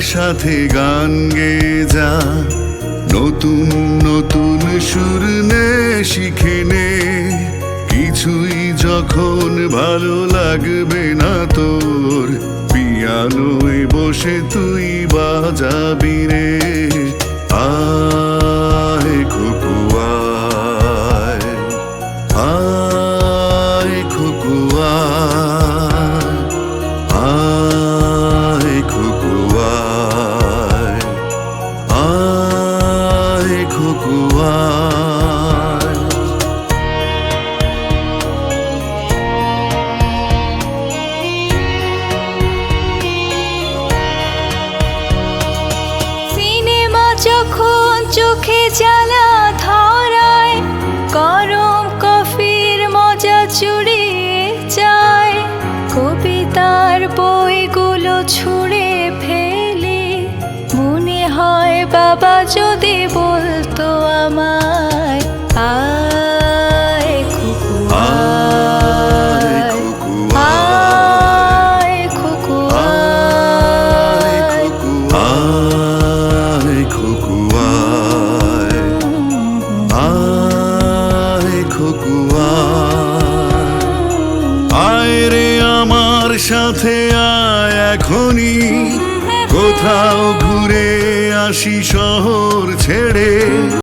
সাথে গান গে যা। নতুন নতুন সুর নে, শিখে নে। কিছুই যখন ভালো লাগবে না তোর, পিয়ানোয় বসে তুই বাজাবি রে। যখন চোখে জ্বালা ধরায় গরম কফির মজা চুড়িয়ে যায়। কবিতার বইগুলো ছুঁড়ে ফেলে। মনে হয় বাবা যদি বলতো আমায় আয় আয় রে আমার সাথে আয় এখনই। কোথাও ঘুরে আসি শহর ছেড়ে।